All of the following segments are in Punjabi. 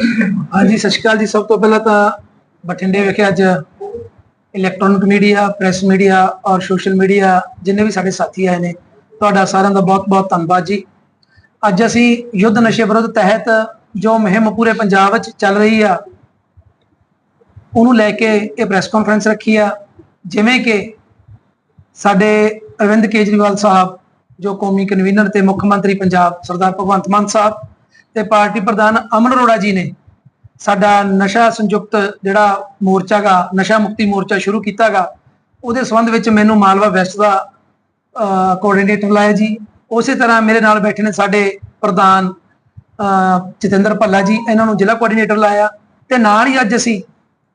ਹਾਂਜੀ, ਸਤਿ ਸ਼੍ਰੀ ਅਕਾਲ ਜੀ। ਸਭ ਤੋਂ ਪਹਿਲਾਂ ਤਾਂ ਬਠਿੰਡੇ ਵਿਖੇ ਅੱਜ ਇਲੈਕਟ੍ਰੋਨਿਕ ਮੀਡੀਆ ਪ੍ਰੈਸ ਮੀਡੀਆ ਔਰ ਸੋਸ਼ਲ ਮੀਡੀਆ ਜਿੰਨੇ ਵੀ ਸਾਡੇ ਸਾਥੀ ਆਏ ਨੇ, ਤੁਹਾਡਾ ਸਾਰਿਆਂ ਦਾ ਬਹੁਤ-ਬਹੁਤ ਧੰਨਵਾਦ ਜੀ। ਅੱਜ ਅਸੀਂ ਯੁੱਧ ਨਸ਼ੇ ਵਿਰੁੱਧ ਤਹਿਤ ਜੋ ਮੁਹਿੰਮ ਪੂਰੇ ਪੰਜਾਬ ਵਿੱਚ ਚੱਲ ਰਹੀ ਆ, ਉਹਨੂੰ ਲੈ ਕੇ ਇਹ ਪ੍ਰੈਸ ਕਾਨਫਰੰਸ ਰੱਖੀ ਆ। ਜਿਵੇਂ ਕਿ ਸਾਡੇ ਅਰਵਿੰਦ ਕੇਜਰੀਵਾਲ ਸਾਹਿਬ, ਜੋ ਕੌਮੀ ਕਨਵੀਨਰ ਤੇ ਮੁੱਖ ਮੰਤਰੀ ਪੰਜਾਬ ਸਰਦਾਰ ਭਗਵੰਤ ਮਾਨ ਸਾਹਿਬ ਤੇ ਪਾਰਟੀ ਪ੍ਰਧਾਨ ਅਮਨ ਅਰੋੜਾ ਜੀ ਨੇ ਸਾਡਾ ਨਸ਼ਾ ਸੰਯੁਕਤ ਜਿਹੜਾ ਮੋਰਚਾ ਗਾ, ਨਸ਼ਾ ਮੁਕਤੀ ਮੋਰਚਾ ਸ਼ੁਰੂ ਕੀਤਾਗਾ ਉਹਦੇ ਸੰਬੰਧ ਵਿੱਚ ਮੈਨੂੰ ਮਾਲਵਾ ਵੈਸਟ ਦਾ ਕੋਆਰਡੀਨੇਟਰ ਲਾਇਆ ਜੀ। ਉਸੇ ਤਰ੍ਹਾਂ ਮੇਰੇ ਨਾਲ ਬੈਠੇ ਨੇ ਸਾਡੇ ਪ੍ਰਧਾਨ ਜਤਿੰਦਰ ਭੱਲਾ ਜੀ, ਇਹਨਾਂ ਨੂੰ ਜ਼ਿਲ੍ਹਾ ਕੋਆਰਡੀਨੇਟਰ ਲਾਇਆ ਤੇ ਨਾਲ ਹੀ ਅੱਜ ਅਸੀਂ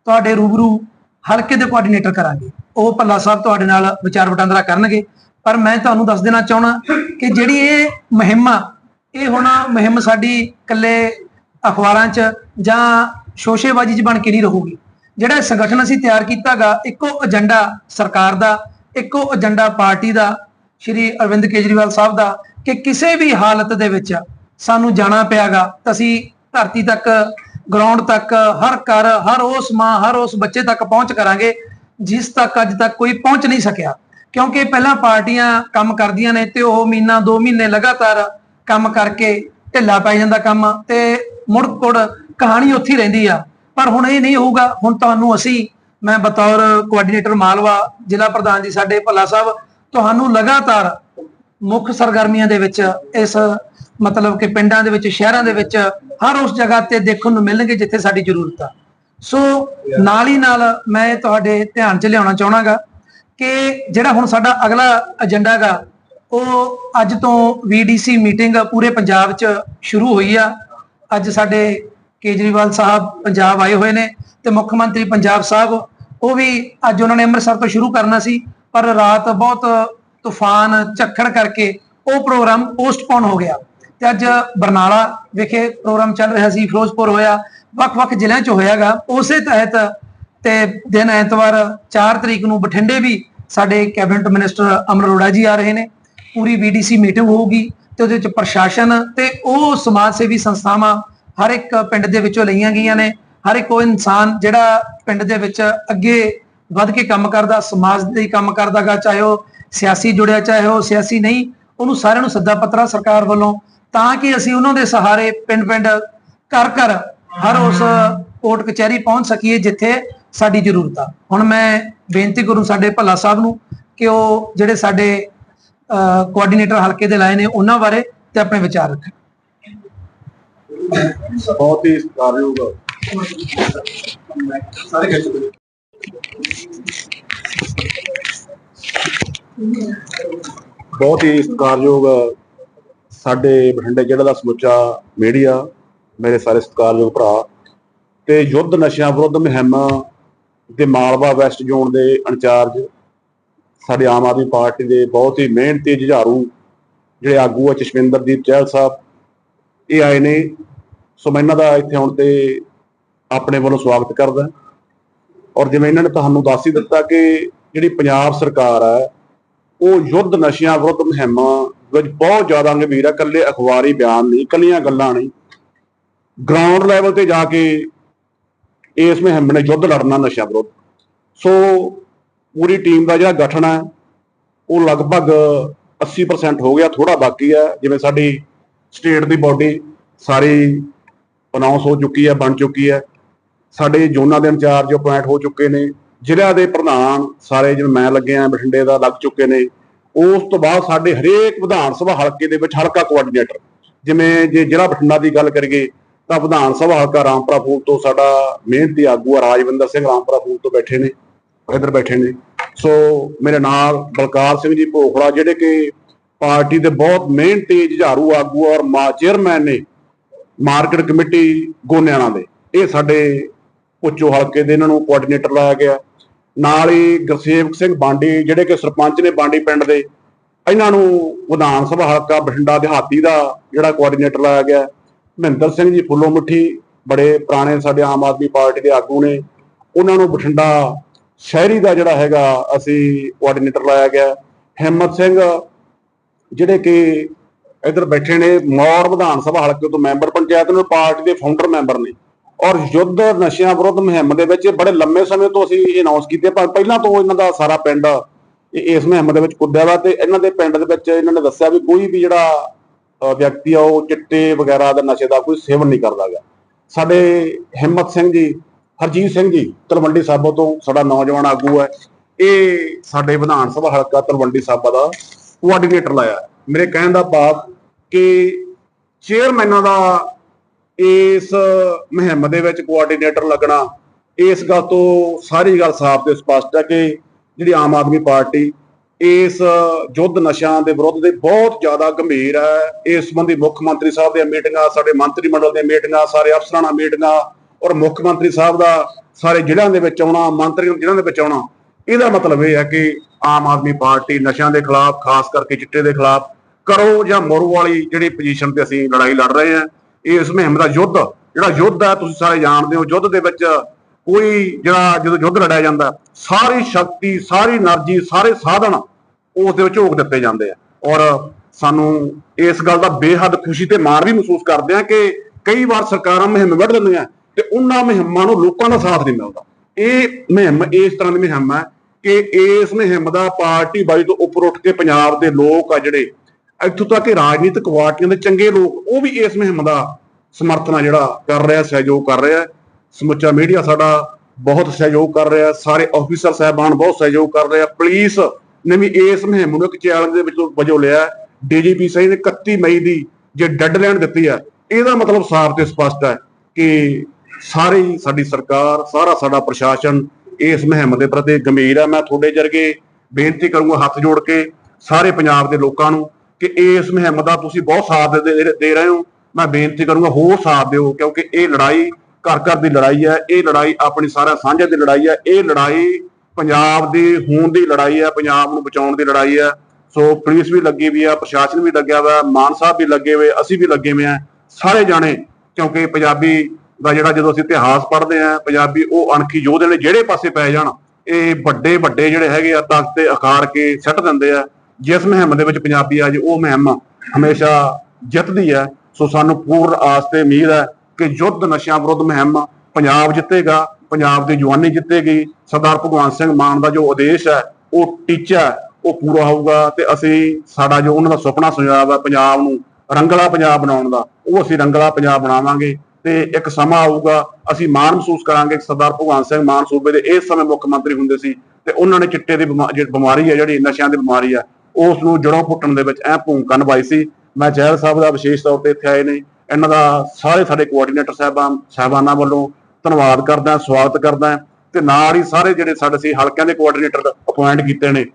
ਤੁਹਾਡੇ ਰੂਬਰੂ ਹਲਕੇ ਦੇ ਕੋਆਰਡੀਨੇਟਰ ਕਰਾਂਗੇ। ਉਹ ਭੱਲਾ ਸਾਹਿਬ ਤੁਹਾਡੇ ਨਾਲ ਵਿਚਾਰ ਵਟਾਂਦਰਾ ਕਰਨਗੇ। ਪਰ ਮੈਂ ਤੁਹਾਨੂੰ ਦੱਸ ਦੇਣਾ ਚਾਹਣਾ ਕਿ ਜਿਹੜੀ ਇਹ ਮੁਹਿੰਮ ਇਹ ਹੁਣ ਮੁਹਿੰਮ ਸਾਡੀ ਇਕੱਲੇ ਅਖਬਾਰਾਂ 'ਚ ਜਾਂ ਸ਼ੋਸ਼ੇਬਾਜ਼ੀ 'ਚ ਬਣ ਕੇ ਨਹੀਂ ਰਹੂਗੀ। ਜਿਹੜਾ ਸੰਗਠਨ ਅਸੀਂ ਤਿਆਰ ਕੀਤਾਗਾ, ਇੱਕੋ ਏਜੰਡਾ ਸਰਕਾਰ ਦਾ, ਇੱਕੋ ਏਜੰਡਾ ਪਾਰਟੀ ਦਾ, ਸ਼੍ਰੀ ਅਰਵਿੰਦ ਕੇਜਰੀਵਾਲ ਸਾਹਿਬ ਦਾ, ਕਿ ਕਿਸੇ ਵੀ ਹਾਲਤ ਦੇ ਵਿੱਚ ਸਾਨੂੰ ਜਾਣਾ ਪਿਆਗਾ, ਤਾਂ ਅਸੀਂ ਧਰਤੀ ਤੱਕ ਗਰਾਊਂਡ ਤੱਕ, ਹਰ ਘਰ, ਹਰ ਉਸ ਮਾਂ, ਹਰ ਉਸ ਬੱਚੇ ਤੱਕ ਪਹੁੰਚ ਕਰਾਂਗੇ, ਜਿਸ ਤੱਕ ਅੱਜ ਤੱਕ ਕੋਈ ਪਹੁੰਚ ਨਹੀਂ ਸਕਿਆ। ਕਿਉਂਕਿ ਪਹਿਲਾਂ ਪਾਰਟੀਆਂ ਕੰਮ ਕਰਦੀਆਂ ਨੇ ਤੇ ਉਹ ਮਹੀਨਾ 2 ਮਹੀਨੇ ਲਗਾਤਾਰ ਕੰਮ ਕਰਕੇ ਢਿੱਲਾ ਪੈ ਜਾਂਦਾ ਕੰਮ ਤੇ ਮੁੜ ਕੁੜ ਕਹਾਣੀ ਉੱਥੇ ਰਹਿੰਦੀ ਆ। ਪਰ ਹੁਣ ਇਹ ਨਹੀਂ ਹੋਊਗਾ, ਹੁਣ ਤੁਹਾਨੂੰ ਅਸੀਂ, ਮੈਂ ਬਤੌਰ ਕੋਆਰਡੀਨੇਟਰ ਮਾਲਵਾ, ਜ਼ਿਲ੍ਹਾ ਪ੍ਰਧਾਨ ਜੀ ਸਾਡੇ ਭੱਲਾ ਸਾਹਿਬ, ਤੁਹਾਨੂੰ ਲਗਾਤਾਰ ਮੁੱਖ ਸਰਗਰਮੀਆਂ ਦੇ ਵਿੱਚ, ਇਸ ਮਤਲਬ ਕਿ ਪਿੰਡਾਂ ਦੇ ਵਿੱਚ, ਸ਼ਹਿਰਾਂ ਦੇ ਵਿੱਚ, ਹਰ ਉਸ ਜਗ੍ਹਾ ਤੇ ਦੇਖਣ ਨੂੰ ਮਿਲਣਗੇ ਜਿੱਥੇ ਸਾਡੀ ਜ਼ਰੂਰਤ ਆ। ਸੋ ਨਾਲ ਹੀ ਨਾਲ ਮੈਂ ਤੁਹਾਡੇ ਧਿਆਨ 'ਚ ਲਿਆਉਣਾ ਚਾਹਣਾਗਾ ਕਿ ਜਿਹੜਾ ਹੁਣ ਸਾਡਾ ਅਗਲਾ ਏਜੰਡਾ ਹੈਗਾ ਉਹ ਅੱਜ ਤੋਂ VDC ਮੀਟਿੰਗ ਪੂਰੇ ਪੰਜਾਬ 'ਚ ਸ਼ੁਰੂ ਹੋਈ ਆ। ਅੱਜ ਸਾਡੇ ਕੇਜਰੀਵਾਲ ਸਾਹਿਬ ਪੰਜਾਬ ਆਏ ਹੋਏ ਨੇ ਤੇ ਮੁੱਖ ਮੰਤਰੀ ਪੰਜਾਬ ਸਾਹਿਬ, ਉਹ ਵੀ ਅੱਜ ਉਹਨਾਂ ਨੇ ਅੰਮ੍ਰਿਤਸਰ ਤੋਂ ਸ਼ੁਰੂ ਕਰਨਾ ਸੀ, ਪਰ ਰਾਤ ਬਹੁਤ ਤੂਫਾਨ, ਝੱਖੜ ਕਰਕੇ ਉਹ ਪ੍ਰੋਗਰਾਮ ਪੋਸਟਪੋਨ ਹੋ ਗਿਆ। ਤੇ ਅੱਜ ਬਰਨਾਲਾ ਵਿਖੇ ਪ੍ਰੋਗਰਾਮ ਚੱਲ ਰਿਹਾ ਸੀ, ਫਿਰੋਜ਼ਪੁਰ ਹੋਇਆ, ਵੱਖ-ਵੱਖ ਜ਼ਿਲ੍ਹਿਆਂ 'ਚ ਹੋਇਆਗਾ। ਉਸੇ ਤਹਿਤ ਤੇ ਦਿਨ ਐਤਵਾਰ 4 ਤਰੀਕ ਨੂੰ ਬਠਿੰਡੇ ਵੀ ਸਾਡੇ ਕੈਬਨਿਟ ਮਿਨਿਸਟਰ ਅਮਰ ਅਰੋੜਾ ਜੀ ਆ ਰਹੇ ਨੇ। ਪੂਰੀ ਵੀਡੀਸੀ ਮੀਟਿੰਗ ਹੋਊਗੀ ਤੇ ਉਹਦੇ ਵਿੱਚ ਪ੍ਰਸ਼ਾਸਨ ਤੇ ਉਹ ਸਮਾਜ ਸੇਵੀ ਸੰਸਥਾਵਾਂ ਹਰ ਇੱਕ ਪਿੰਡ ਦੇ ਵਿੱਚੋਂ ਲਈਆਂ ਗਈਆਂ ਨੇ। ਹਰ ਇੱਕ ਉਹ ਇਨਸਾਨ ਜਿਹੜਾ ਪਿੰਡ ਦੇ ਵਿੱਚ ਅੱਗੇ ਵੱਧ ਕੇ ਕੰਮ ਕਰਦਾ, ਸਮਾਜ ਦੇ ਕੰਮ ਕਰਦਾਗਾ ਚਾਹੇ ਉਹ ਸਿਆਸੀ ਜੁੜਿਆ, ਚਾਹੇ ਉਹ ਸਿਆਸੀ ਨਹੀਂ, ਉਹਨੂੰ ਸਾਰਿਆਂ ਨੂੰ ਸੱਦਾ ਪੱਤਰਾ ਸਰਕਾਰ ਵੱਲੋਂ ਤਾਂ ਕਿ ਅਸੀਂ ਉਹਨਾਂ ਦੇ ਸਹਾਰੇ ਪਿੰਡ-ਪਿੰਡ, ਘਰ-ਘਰ ਹਰ ਉਸ ਕੋਰਟ ਕਚਹਿਰੀ ਪਹੁੰਚ ਸਕੀਏ ਜਿੱਥੇ ਸਾਡੀ ਜ਼ਰੂਰਤ ਆ। ਹੁਣ ਮੈਂ ਬੇਨਤੀ ਕਰੂੰ ਸਾਡੇ ਭੱਲਾ ਸਾਹਿਬ ਨੂੰ ਕਿ ਉਹ ਜਿਹੜੇ ਸਾਡੇ ਕੋਆਰਡੀਨੇਟਰ ਹਲਕੇ ਦੇ ਲਾਏ ਨੇ, ਉਹਨਾਂ ਬਾਰੇ ਤੇ ਆਪਣੇ ਵਿਚਾਰ ਰੱਖਣ। ਬਹੁਤ ਹੀ ਸਤਿਕਾਰਯੋਗ। ਸਾਰੇ ਖਿੱਚ ਬਹੁਤ ਹੀ ਸਤਿਕਾਰਯੋਗ ਸਾਡੇ ਬਠਿੰਡੇ ਜ਼ਿਲ੍ਹੇ ਦਾ ਸਮੁੱਚਾ ਮੀਡੀਆ, ਮੇਰੇ ਸਾਰੇ ਸਤਿਕਾਰਯੋਗ ਭਰਾ ਤੇ ਯੁੱਧ ਨਸ਼ਿਆਂ ਵਿਰੁੱਧ ਮੁਹਿੰਮ ਦੇ ਮਾਲਵਾ ਵੈਸਟ ਜ਼ੋਨ ਦੇ ਇੰਚਾਰਜ ਸਾਡੇ ਆਮ ਆਦਮੀ ਪਾਰਟੀ ਦੇ ਬਹੁਤ ਹੀ ਮਿਹਨਤੀ ਜੁਝਾਰੂ ਜਿਹੜੇ ਆਗੂ ਆ ਚਸ਼ਮਿੰਦਰਦੀਪ ਚਹਿਲ ਸਾਹਿਬ, ਇਹ ਆਏ ਨੇ। ਸੋ ਮੈਂ ਇਹਨਾਂ ਦਾ ਇੱਥੇ ਆਉਣ ਤੇ ਆਪਣੇ ਵੱਲੋਂ ਸਵਾਗਤ ਕਰਦਾ। ਔਰ ਜਿਵੇਂ ਇਹਨਾਂ ਨੇ ਤੁਹਾਨੂੰ ਦੱਸ ਹੀ ਦਿੱਤਾ ਕਿ ਜਿਹੜੀ ਪੰਜਾਬ ਸਰਕਾਰ ਹੈ ਉਹ ਯੁੱਧ ਨਸ਼ਿਆਂ ਵਿਰੁੱਧ ਮੁਹਿੰਮ ਵਿੱਚ ਬਹੁਤ ਜ਼ਿਆਦਾ ਗੰਭੀਰ ਹੈ ਇਕੱਲੇ ਅਖਬਾਰੀ ਬਿਆਨ ਨਹੀਂ, ਇਕੱਲੀਆਂ ਗੱਲਾਂ ਨਹੀਂ। ਗਰਾਊਂਡ ਲੈਵਲ ਤੇ ਜਾ ਕੇ ਇਸ ਮੁਹਿੰਮ ਨੇ ਯੁੱਧ ਲੜਨਾ ਨਸ਼ਿਆਂ ਵਿਰੁੱਧ। ਸੋ ਪੂਰੀ ਟੀਮ ਦਾ ਜਿਹੜਾ ਗਠਨ ਹੈ, ਉਹ ਲਗਭਗ 80% ਹੋ ਗਿਆ ਥੋੜਾ ਬਾਕੀ ਹੈ। ਜਿਵੇਂ ਸਾਡੀ ਸਟੇਟ ਦੀ ਬਾਡੀ ਸਾਰੀ ਅਨਾਉਂਸ ਹੋ ਚੁੱਕੀ ਹੈ, ਬਣ ਚੁੱਕੀ ਹੈ। ਸਾਡੇ ਜ਼ੋਨਾਂ ਦੇ ਇੰਚਾਰਜ ਅਪਾਇੰਟ ਹੋ ਚੁੱਕੇ ਨੇ। ਜ਼ਿਲ੍ਹਾ ਦੇ ਪ੍ਰਧਾਨ ਸਾਰੇ ਜਿਵੇਂ ਮੈਂ ਲੱਗੇ ਆ ਬਠਿੰਡੇ ਦਾ ਲੱਗ ਚੁੱਕੇ ਨੇ। ਉਸ ਤੋਂ ਬਾਅਦ ਸਾਡੇ ਹਰੇਕ ਵਿਧਾਨ ਸਭਾ ਹਲਕੇ ਦੇ ਵਿੱਚ ਹਲਕਾ ਕੋਆਰਡੀਨੇਟਰ ਜਿਵੇਂ ਜੇ ਜ਼ਿਲ੍ਹਾ ਬਠਿੰਡਾ ਦੀ ਗੱਲ ਕਰੀਏ, ਤਾਂ ਵਿਧਾਨ ਸਭਾ ਹਲਕਾ ਰਾਮਪੁਰਾ ਫੂਲ ਤੋਂ ਸਾਡਾ ਮਿਹਨਤੀ ਆਗੂ ਆ ਰਾਜਵਿੰਦਰ ਸਿੰਘ ਰਾਮਪੁਰਾ ਫੂਲ ਤੋਂ ਬੈਠੇ ਨੇ। ਇੱਧਰ ਬੈਠੇ ਨੇ। ਸੋ ਮੇਰੇ ਨਾਲ ਬਲਕਾਰ ਸਿੰਘ ਜੀ ਭੋਖੜਾ, ਜਿਹੜੇ ਕਿ ਪਾਰਟੀ ਦੇ ਬਹੁਤ ਮਿਹਨਤੀ ਜੁਝਾਰੂ ਆਗੂ ਔਰ ਮਾ ਚੇਅਰਮੈਨ ਨੇ ਮਾਰਕੀਟ ਕਮੇਟੀ ਗੋਨਿਆਣਾ ਦੇ। ਇਹ ਸਾਡੇ ਉੱਚੋ ਹਲਕੇ ਦੇ ਇਹਨਾਂ ਨੂੰ ਕੋਆਰਡੀਨੇਟਰ ਲਾਇਆ ਗਿਆ। ਨਾਲ ਹੀ ਗੁਰਸੇਵਕ ਸਿੰਘ ਬਾਂਡੀ, ਜਿਹੜੇ ਕਿ ਸਰਪੰਚ ਨੇ ਬਾਂਡੀ ਪਿੰਡ ਦੇ, ਇਹਨਾਂ ਨੂੰ ਵਿਧਾਨ ਸਭਾ ਹਲਕਾ ਬਠਿੰਡਾ ਦਿਹਾਤੀ ਦਾ ਜਿਹੜਾ ਕੋਆਰਡੀਨੇਟਰ ਲਾਇਆ ਗਿਆ। ਮਹਿੰਦਰ ਸਿੰਘ ਜੀ ਫੁੱਲੋ ਮੁੱਠੀ ਬੜੇ ਪੁਰਾਣੇ ਸਾਡੇ ਆਮ ਆਦਮੀ ਪਾਰਟੀ ਦੇ ਆਗੂ ਨੇ। ਉਹਨਾਂ ਨੂੰ ਬਠਿੰਡਾ ਸ਼ਹਿਰੀ ਦਾ ਜਿਹੜਾ ਹੈਗਾ ਅਸੀਂ ਕੋਆਰਡੀਨੇਟਰ ਲਾਇਆ ਗਿਆ। ਹਿੰਮਤ ਸਿੰਘ, ਜਿਹੜੇ ਕਿ ਇੱਧਰ ਬੈਠੇ ਨੇ ਮੌਰ ਵਿਧਾਨ ਸਭਾ ਹਲਕੇ ਤੋਂ ਮੈਂਬਰ ਪੰਚਾਇਤ ਨੂੰ, ਪਾਰਟੀ ਦੇ ਫਾਊਂਡਰ ਮੈਂਬਰ ਨੇ। ਔਰ ਯੁੱਧ ਨਸ਼ਿਆਂ ਵਿਰੁੱਧ ਮੁਹਿੰਮ ਦੇ ਵਿੱਚ ਬੜੇ ਲੰਮੇ ਸਮੇਂ ਤੋਂ ਅਸੀਂ ਅਨਾਉਂਸ ਕੀਤੇ। ਪਰ ਪਹਿਲਾਂ ਤੋਂ ਇਹਨਾਂ ਦਾ ਸਾਰਾ ਪਿੰਡ ਇਸ ਮੁਹਿੰਮ ਦੇ ਵਿੱਚ ਕੁੱਦਿਆ ਵਾ ਤੇ ਇਹਨਾਂ ਦੇ ਪਿੰਡ ਦੇ ਵਿੱਚ ਇਹਨਾਂ ਨੇ ਦੱਸਿਆ ਵੀ ਕੋਈ ਵੀ ਜਿਹੜਾ ਵਿਅਕਤੀ ਆ, ਉਹ ਚਿੱਟੇ ਵਗੈਰਾ ਦਾ ਨਸ਼ੇ ਦਾ ਕੋਈ ਸੇਵਨ ਨਹੀਂ ਕਰਦਾ ਗਿਆ ਸਾਡੇ ਹਿੰਮਤ ਸਿੰਘ ਜੀ ਹਰਜੀਤ ਸਿੰਘ ਜੀ, ਤਲਵੰਡੀ ਸਾਬੋ ਤੋਂ ਸਾਡਾ ਨੌਜਵਾਨ ਆਗੂ ਹੈ। ਇਹ ਸਾਡੇ ਵਿਧਾਨ ਸਭਾ ਹਲਕਾ ਤਲਵੰਡੀ ਸਾਬਾ ਦਾ ਕੋਆਰਡੀਨੇਟਰ ਲਾਇਆ ਮੇਰੇ ਕਹਿਣ ਦਾ ਭਾਵ ਕਿ ਚੇਅਰਮੈਨਾਂ ਦਾ ਇਸ ਮੁਹਿੰਮ ਦੇ ਵਿੱਚ ਕੋਆਰਡੀਨੇਟਰ ਲੱਗਣਾ, ਇਸ ਗੱਲ ਤੋਂ ਸਾਰੀ ਗੱਲ ਸਾਫ਼ ਤੇ ਸਪਸ਼ਟ ਹੈ ਕਿ ਜਿਹੜੀ ਆਮ ਆਦਮੀ ਪਾਰਟੀ ਇਸ ਯੁੱਧ ਨਸ਼ਿਆਂ ਦੇ ਵਿਰੁੱਧ ਦੇ ਬਹੁਤ ਜ਼ਿਆਦਾ ਗੰਭੀਰ ਹੈ। ਇਸ ਸੰਬੰਧੀ ਮੁੱਖ ਮੰਤਰੀ ਸਾਹਿਬ ਦੀਆਂ ਮੀਟਿੰਗਾਂ, ਸਾਡੇ ਮੰਤਰੀ ਮੰਡਲ ਦੀਆਂ ਮੀਟਿੰਗਾਂ, ਸਾਰੇ ਅਫਸਰਾਂ ਨਾਲ ਮੀਟਿੰਗਾਂ ਔਰ ਮੁੱਖ ਮੰਤਰੀ ਸਾਹਿਬ ਦਾ ਸਾਰੇ ਜ਼ਿਲ੍ਹਿਆਂ ਦੇ ਵਿੱਚ ਆਉਣਾ, ਮੰਤਰੀ ਨੂੰ ਜ਼ਿਲ੍ਹਿਆਂ ਦੇ ਵਿੱਚ ਆਉਣਾ, ਇਹਦਾ ਮਤਲਬ ਇਹ ਹੈ ਕਿ ਆਮ ਆਦਮੀ ਪਾਰਟੀ ਨਸ਼ਿਆਂ ਦੇ ਖਿਲਾਫ, ਖਾਸ ਕਰਕੇ ਚਿੱਟੇ ਦੇ ਖਿਲਾਫ ਕਰੋ ਜਾਂ ਮਰੋ ਵਾਲੀ ਜਿਹੜੀ ਪੋਜੀਸ਼ਨ ਤੇ ਅਸੀਂ ਲੜਾਈ ਲੜ ਰਹੇ ਹਾਂ, ਇਹ ਇਸ ਮਹਿਮ ਦਾ ਯੁੱਧ, ਜਿਹੜਾ ਯੁੱਧ ਹੈ, ਤੁਸੀਂ ਸਾਰੇ ਜਾਣਦੇ ਹੋ, ਯੁੱਧ ਦੇ ਵਿੱਚ ਕੋਈ ਜਿਹੜਾ ਜਦੋਂ ਯੁੱਧ ਲੜਿਆ ਜਾਂਦਾ, ਸਾਰੀ ਸ਼ਕਤੀ, ਸਾਰੀ એનર્ਜੀ, ਸਾਰੇ ਸਾਧਨ ਉਸ ਦੇ ਵਿੱਚ ਝੋਕ ਦਿੱਤੇ ਜਾਂਦੇ ਆ। ਔਰ ਸਾਨੂੰ ਇਸ ਗੱਲ ਦਾ ਬੇਹੱਦ ਖੁਸ਼ੀ ਤੇ ਮਾਣ ਵੀ ਮਹਿਸੂਸ ਕਰਦੇ ਆ ਕਿ ਕਈ ਵਾਰ ਸਰਕਾਰਾਂ ਮਹਿੰਮ ਵੜ ਲੈਂਦੀਆਂ ਤੇ ਉਹਨਾਂ ਮੁਹਿੰਮਾਂ ਨੂੰ ਲੋਕਾਂ ਦਾ ਸਾਥ ਨਹੀਂ ਮਿਲਦਾ। ਇਹ ਮੁਹਿੰਮ ਇਸ ਤਰ੍ਹਾਂ ਦੀ ਮੁਹਿੰਮ ਹੈ ਕਿ ਇਸ ਮੁਹਿੰਮ ਦਾ ਪਾਰਟੀ ਬਾਈ ਤੋਂ ਉੱਪਰ ਉੱਠ ਕੇ ਪੰਜਾਬ ਦੇ ਲੋਕ ਆ ਜਿਹੜੇ, ਇੱਥੋਂ ਤੱਕ ਕਿ ਰਾਜਨੀਤਿਕ ਪਾਰਟੀਆਂ ਦੇ ਚੰਗੇ ਲੋਕ, ਉਹ ਵੀ ਇਸ ਮੁਹਿੰਮ ਦਾ ਸਮਰਥਨ ਆ ਜਿਹੜਾ ਕਰ ਰਿਹਾ, ਸਹਿਯੋਗ ਕਰ ਰਿਹਾ ਸਮੁੱਚਾ ਮੀਡੀਆ ਸਾਡਾ ਬਹੁਤ ਸਹਿਯੋਗ ਕਰ ਰਿਹਾ ਸਾਰੇ ਆਫੀਸਰ ਸਾਹਿਬਾਨ ਬਹੁਤ ਸਹਿਯੋਗ ਕਰ ਰਹੇ ਆ ਪੁਲਿਸ ਨੇ ਵੀ ਇਸ ਮੁਹਿੰਮ ਨੂੰ ਇੱਕ ਚੈਲੰਜ ਦੇ ਵਿੱਚ ਵਜੋਂ ਲਿਆ ਡੀਜੀਪੀ ਸਾਹਿਬ ਨੇ 31 ਮਈ ਦੀ ਜੇ ਡੈਡਲਾਈਨ ਦਿੱਤੀ ਆ ਇਹਦਾ ਮਤਲਬ ਸਾਫ਼ ਤੇ ਸਪਸ਼ਟ ਹੈ ਕਿ ਸਾਰੀ ਸਾਡੀ ਸਰਕਾਰ, ਸਾਰਾ ਸਾਡਾ ਪ੍ਰਸ਼ਾਸਨ ਇਸ ਮੁਹਿੰਮ ਦੇ ਪ੍ਰਤੀ ਗੰਭੀਰ ਹੈ ਮੈਂ ਤੁਹਾਡੇ ਜਰਗੇ ਬੇਨਤੀ ਕਰੂੰਗਾ ਹੱਥ ਜੋੜ ਕੇ ਸਾਰੇ ਪੰਜਾਬ ਦੇ ਲੋਕਾਂ ਨੂੰ ਕਿ ਇਸ ਮੁਹਿੰਮ ਦਾ ਤੁਸੀਂ ਬਹੁਤ ਸਾਥ ਦੇ- ਦੇ ਰਹੇ ਹੋ। ਮੈਂ ਬੇਨਤੀ ਕਰੂੰਗਾ ਹੋਰ ਸਾਥ ਦਿਓ, ਕਿਉਂਕਿ ਇਹ ਲੜਾਈ ਘਰ ਘਰ ਦੀ ਲੜਾਈ ਹੈ। ਇਹ ਲੜਾਈ ਆਪਣੀ ਸਾਰਾ ਸਾਂਝੇ ਦੀ ਲੜਾਈ ਹੈ। ਇਹ ਲੜਾਈ ਪੰਜਾਬ ਦੀ ਹੋਣ ਦੀ ਲੜਾਈ ਹੈ, ਪੰਜਾਬ ਨੂੰ ਬਚਾਉਣ ਦੀ ਲੜਾਈ ਹੈ। ਸੋ ਪੁਲਿਸ ਵੀ ਲੱਗੀ ਵੀ ਆ, ਪ੍ਰਸ਼ਾਸਨ ਵੀ ਲੱਗਿਆ ਹੋਇਆ ਮਾਨ ਸਾਹਿਬ ਵੀ ਲੱਗੇ ਹੋਏ, ਅਸੀਂ ਵੀ ਲੱਗੇ ਹੋਏ ਆ। ਸਾਰੇ ਜਾਣੇ, ਕਿਉਂਕਿ ਪੰਜਾਬੀ ਦਾ ਜਿਹੜਾ ਜਦੋਂ ਅਸੀਂ ਇਤਿਹਾਸ ਪੜ੍ਹਦੇ ਆ ਪੰਜਾਬੀ ਉਹ ਅਣਖੀ ਯੋਧੇ ਨੇ ਜਿਹੜੇ ਪਾਸੇ ਪੈ ਜਾਣ, ਇਹ ਵੱਡੇ ਵੱਡੇ ਜਿਹੜੇ ਹੈਗੇ ਆ ਤਖਤ ਤੇ ਅਖਾੜ ਕੇ ਸੱਟ ਦਿੰਦੇ ਆ। ਜਿਸ ਮੁਹਿੰਮ ਦੇ ਵਿੱਚ ਪੰਜਾਬੀ ਅੱਜ ਉਹ ਮੁਹਿੰਮ ਹਮੇਸ਼ਾ ਜਿੱਤਦੀ ਹੈ। ਸੋ ਸਾਨੂੰ ਪੂਰਨ ਆਸ ਤੇ ਉਮੀਦ ਹੈ ਕਿ ਯੁੱਧ ਨਸ਼ਿਆਂ ਵਿਰੁੱਧ ਮੁਹਿੰਮ ਪੰਜਾਬ ਜਿੱਤੇਗਾ, ਪੰਜਾਬ ਦੀ ਜਵਾਨੀ ਜਿੱਤੇਗੀ। ਸਰਦਾਰ ਭਗਵੰਤ ਸਿੰਘ ਮਾਨ ਦਾ ਜੋ ਉਦੇਸ਼ ਹੈ, ਉਹ ਟੀਚਾ ਉਹ ਪੂਰਾ ਹੋਊਗਾ ਤੇ ਅਸੀਂ ਸਾਡਾ ਜੋ ਉਹਨਾਂ ਦਾ ਸੁਪਨਾ ਸੁਝਾਅ ਹੈ, ਪੰਜਾਬ ਨੂੰ ਰੰਗਲਾ ਪੰਜਾਬ ਬਣਾਉਣ ਦਾ, ਉਹ ਅਸੀਂ ਰੰਗਲਾ ਪੰਜਾਬ ਬਣਾਵਾਂਗੇ। ਤੇ ਇੱਕ ਸਮਾਂ ਆਊਗਾ, ਅਸੀਂ ਮਾਣ ਮਹਿਸੂਸ ਕਰਾਂਗੇ ਕਿ ਸਰਦਾਰ ਭਗਵੰਤ ਸਿੰਘ ਮਾਨ ਸੂਬੇ ਦੇ ਇਸ ਸਮੇਂ ਮੁੱਖ ਮੰਤਰੀ ਹੁੰਦੇ ਸੀ ਤੇ ਉਹਨਾਂ ਨੇ ਚਿੱਟੇ ਦੀ ਬਿਮਾ- ਜਿਹੜੀ ਬਿਮਾਰੀ ਹੈ, ਜਿਹੜੀ ਨਸ਼ਿਆਂ ਦੀ ਬਿਮਾਰੀ ਹੈ ਉਸ ਨੂੰ ਜੜੋਂ ਪੁੱਟਣ ਦੇ ਵਿੱਚ ਅਹਿਮ ਭੂਮਿਕਾ ਨਿਭਾਈ ਸੀ। ਮੈਂ ਚਹਿਲ ਸਾਹਿਬ ਦਾ ਵਿਸ਼ੇਸ਼ ਤੌਰ ਤੇ ਇੱਥੇ ਆਏ ਨੇ, ਇਹਨਾਂ ਦਾ ਸਾਰੇ ਸਾਡੇ ਕੋਆਰਡੀਨੇਟਰ ਸਾਹਿਬਾਨ ਸਾਹਿਬਾਨਾਂ ਵੱਲੋਂ ਧੰਨਵਾਦ ਕਰਦਾ, ਸਵਾਗਤ ਕਰਦਾ, ਤੇ ਨਾਲ ਹੀ ਸਾਰੇ ਜਿਹੜੇ ਸਾਡੇ ਸੀ ਹਲਕਿਆਂ ਦੇ ਕੋਆਰਡੀਨੇਟਰ ਅਪਾਇੰਟ ਕੀਤੇ ਨੇ।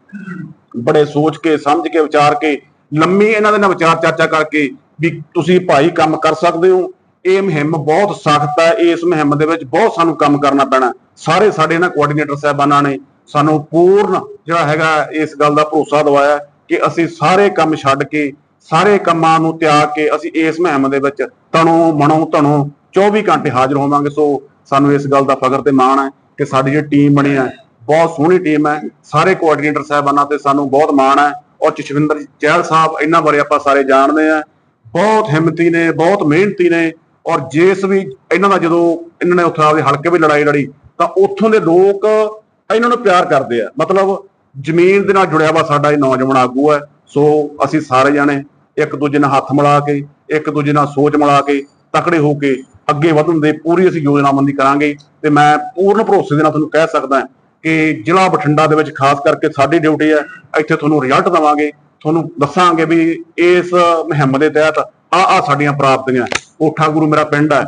ਬੜੇ ਸੋਚ ਕੇ, ਸਮਝ ਕੇ, ਵਿਚਾਰ ਕੇ, ਲੰਮੀ ਇਹਨਾਂ ਦੇ ਨਾਲ ਵਿਚਾਰ ਚਰਚਾ ਕਰਕੇ ਵੀ ਤੁਸੀਂ ਭਾਈ ਕੰਮ ਕਰ ਸਕਦੇ ਹੋ ਇਹ ਮੁਹਿੰਮ ਬਹੁਤ ਸਖਤ ਹੈ। ਇਸ ਮੁਹਿੰਮ ਦੇ ਵਿੱਚ ਬਹੁਤ ਸਾਨੂੰ ਕੰਮ ਕਰਨਾ ਪੈਣਾ ਸਾਰੇ ਸਾਡੇ ਇਹਨਾਂ ਕੋਆਰਡੀਨੇਟਰ ਸਾਹਿਬਾਨਾਂ ਨੇ ਸਾਨੂੰ ਪੂਰਨ ਜਿਹੜਾ ਹੈਗਾ ਇਸ ਗੱਲ ਦਾ ਭਰੋਸਾ ਦਿਵਾਇਆ ਕਿ ਅਸੀਂ ਸਾਰੇ ਕੰਮ ਛੱਡ ਕੇ, ਸਾਰੇ ਕੰਮਾਂ ਨੂੰ ਤਿਆਗ ਕੇ ਅਸੀਂ ਇਸ ਮੁਹਿੰਮ ਦੇ ਵਿੱਚ ਤਣੋ, ਮਣੋ, ਧਣੋ 24 ਘੰਟੇ ਹਾਜ਼ਰ ਹੋਵਾਂਗੇ। ਸੋ ਸਾਨੂੰ ਇਸ ਗੱਲ ਦਾ ਫਖਰ ਤੇ ਮਾਣ ਹੈ ਕਿ ਸਾਡੀ ਜਿਹੜੀ ਟੀਮ ਬਣੀ ਹੈ, ਬਹੁਤ ਸੋਹਣੀ ਟੀਮ ਹੈ। ਸਾਰੇ ਕੋਆਰਡੀਨੇਟਰ ਸਾਹਿਬਾਨਾਂ ਤੇ ਸਾਨੂੰ ਬਹੁਤ ਮਾਣ ਹੈ ਔਰ ਜਸ਼ਵਿੰਦਰ ਚਹਿਲ ਸਾਹਿਬ, ਇਹਨਾਂ ਬਾਰੇ ਆਪਾਂ ਸਾਰੇ ਜਾਣਦੇ ਆ ਬਹੁਤ ਹਿੰਮਤੀ ਨੇ, ਬਹੁਤ ਮਿਹਨਤੀ ਨੇ। ਔਰ ਜਿਸ ਵੀ ਇਹਨਾਂ ਦਾ ਜਦੋਂ ਇਹਨਾਂ ਨੇ ਉੱਥੇ ਆਪਦੇ ਹਲਕੇ ਵਿੱਚ ਲੜਾਈ ਲੜੀ, ਤਾਂ ਉੱਥੋਂ ਦੇ ਲੋਕ ਇਹਨਾਂ ਨੂੰ ਪਿਆਰ ਕਰਦੇ ਆ। ਮਤਲਬ ਜ਼ਮੀਨ ਦੇ ਨਾਲ ਜੁੜਿਆ ਵਾ ਸਾਡਾ ਇਹ ਨੌਜਵਾਨ ਆਗੂ ਹੈ। ਸੋ ਅਸੀਂ ਸਾਰੇ ਜਾਣੇ ਇੱਕ ਦੂਜੇ ਨਾਲ ਹੱਥ ਮਿਲਾ ਕੇ, ਇੱਕ ਦੂਜੇ ਨਾਲ ਸੋਚ ਮਿਲਾ ਕੇ, ਤਕੜੇ ਹੋ ਕੇ ਅੱਗੇ ਵਧਣ ਦੇ ਪੂਰੀ ਅਸੀਂ ਯੋਜਨਾਬੰਦੀ ਕਰਾਂਗੇ। ਤੇ ਮੈਂ ਪੂਰਨ ਭਰੋਸੇ ਦੇ ਨਾਲ ਤੁਹਾਨੂੰ ਕਹਿ ਸਕਦਾ ਕਿ ਜ਼ਿਲ੍ਹਾ ਬਠਿੰਡਾ ਦੇ ਵਿੱਚ ਖਾਸ ਕਰਕੇ ਸਾਡੀ ਡਿਊਟੀ ਹੈ, ਇੱਥੇ ਤੁਹਾਨੂੰ ਰਿਜ਼ਲਟ ਦਵਾਂਗੇ। ਤੁਹਾਨੂੰ ਦੱਸਾਂਗੇ ਵੀ ਇਸ ਮੁਹਿੰਮ ਦੇ ਤਹਿਤ ਆ ਆ ਸਾਡੀਆਂ ਪ੍ਰਾਪਤੀਆਂ ਕੋਠਾ ਗੁਰੂ ਮੇਰਾ ਪਿੰਡ ਹੈ।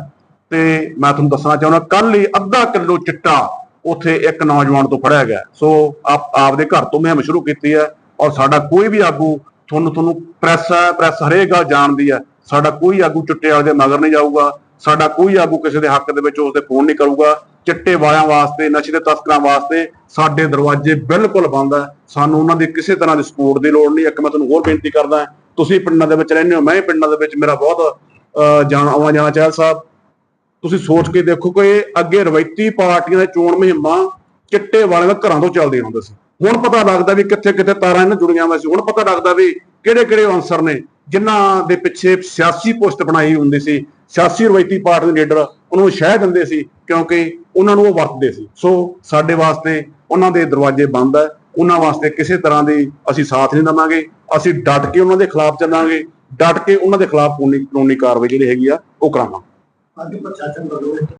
ਤੇ ਮੈਂ ਤੁਹਾਨੂੰ ਦੱਸਣਾ ਚਾਹੁੰਦਾ ਕੱਲ ਹੀ ਅੱਧਾ ਕਿਲੋ ਚਿੱਟਾ ਉੱਥੇ ਇੱਕ ਨੌਜਵਾਨ ਤੋਂ ਫੜਿਆ ਗਿਆ। ਸੋ ਆਪ, ਆਪਦੇ ਘਰ ਤੋਂ ਮੁਹਿੰਮ ਸ਼ੁਰੂ ਕੀਤੀ ਹੈ ਔਰ ਸਾਡਾ ਕੋਈ ਵੀ ਆਗੂ ਤੁਹਾਨੂੰ ਤੁਹਾਨੂੰ ਪ੍ਰੈਸ ਹੈ, ਪ੍ਰੈਸ ਹਰੇਕ ਗੱਲ ਜਾਣਦੀ ਹੈ। ਸਾਡਾ ਕੋਈ ਆਗੂ ਚਿੱਟੇ ਵਾਲੇ ਦੇ ਮਗਰ ਨਹੀਂ ਜਾਊਗਾ। ਸਾਡਾ ਕੋਈ ਆਗੂ ਕਿਸੇ ਦੇ ਹੱਕ ਦੇ ਵਿੱਚ ਉਸ ਦੇ ਫੋਨ ਨਹੀਂ ਕਰੂਗਾ। ਚਿੱਟੇ ਵਾਲਿਆਂ ਵਾਸਤੇ, ਨਸ਼ੇ ਦੇ ਤਸਕਰਾਂ ਵਾਸਤੇ ਸਾਡੇ ਦਰਵਾਜ਼ੇ ਬਿਲਕੁਲ ਬੰਦ ਹੈ। ਸਾਨੂੰ ਉਹਨਾਂ ਦੀ ਕਿਸੇ ਤਰ੍ਹਾਂ ਦੀ ਸਪੋਰਟ ਦੀ ਲੋੜ ਨਹੀਂ। ਇੱਕ ਮੈਂ ਤੁਹਾਨੂੰ ਹੋਰ ਬੇਨਤੀ ਕਰਦਾ ਤੁਸੀਂ ਪਿੰਡਾਂ ਦੇ ਵਿੱਚ ਰਹਿੰਦੇ ਹੋ ਮੈਂ ਪਿੰਡਾਂ ਦੇ ਵਿੱਚ ਮੇਰਾ ਬਹੁਤ ਅਹ, ਜਾਣ ਆਵਾਂ ਜਾਣਾ ਚਾਹਲ ਸਾਹਿਬ। ਤੁਸੀਂ ਸੋਚ ਕੇ ਦੇਖੋ ਕਿ ਅੱਗੇ ਰਵਾਇਤੀ ਪਾਰਟੀਆਂ ਦੇ ਚੋਣ ਮੁਹਿੰਮਾਂ ਚਿੱਟੇ ਵਾਲਿਆਂ ਦੇ ਘਰਾਂ ਤੋਂ ਚੱਲਦੀਆਂ ਹੁੰਦੇ ਸੀ। ਹੁਣ ਪਤਾ ਲੱਗਦਾ ਵੀ ਕਿੱਥੇ ਕਿੱਥੇ ਤਾਰਾਂ ਇਹਨਾਂ ਜੁੜੀਆਂ ਹੋਈਆਂ ਸੀ। ਹੁਣ ਪਤਾ ਲੱਗਦਾ ਵੀ ਕਿਹੜੇ ਕਿਹੜੇ ਅਨਸਰ ਨੇ ਜਿਨ੍ਹਾਂ ਦੇ ਪਿੱਛੇ ਸਿਆਸੀ ਪੁਸ਼ਤ ਬਣਾਈ ਹੁੰਦੀ ਸੀ। ਸਿਆਸੀ ਰਵਾਇਤੀ ਪਾਰਟੀ ਦੇ ਲੀਡਰ ਉਹਨੂੰ ਸ਼ਹਿ ਦਿੰਦੇ ਸੀ ਕਿਉਂਕਿ ਉਹਨਾਂ ਨੂੰ ਉਹ ਵਰਤਦੇ ਸੀ। ਸੋ ਸਾਡੇ ਵਾਸਤੇ ਉਹਨਾਂ ਦੇ ਦਰਵਾਜ਼ੇ ਬੰਦ ਹੈ। ਉਹਨਾਂ ਵਾਸਤੇ ਕਿਸੇ ਤਰ੍ਹਾਂ ਦੀ ਅਸੀਂ ਸਾਥ ਨਹੀਂ ਦੇਵਾਂਗੇ। ਅਸੀਂ ਡਟ ਕੇ ਉਹਨਾਂ ਦੇ ਖਿਲਾਫ ਚੱਲਾਂਗੇ। ਡਟ ਕੇ ਉਹਨਾਂ ਦੇ ਖਿਲਾਫ ਕਾਨੂੰਨੀ ਕਾਨੂੰਨੀ ਕਾਰਵਾਈ ਜਿਹੜੀ ਹੈਗੀ ਆ, ਉਹ ਕਰਾਵਾਂਗੇ। ਅੱਜ ਪ੍ਰਸ਼ਾਸਨ ਵੱਲੋਂ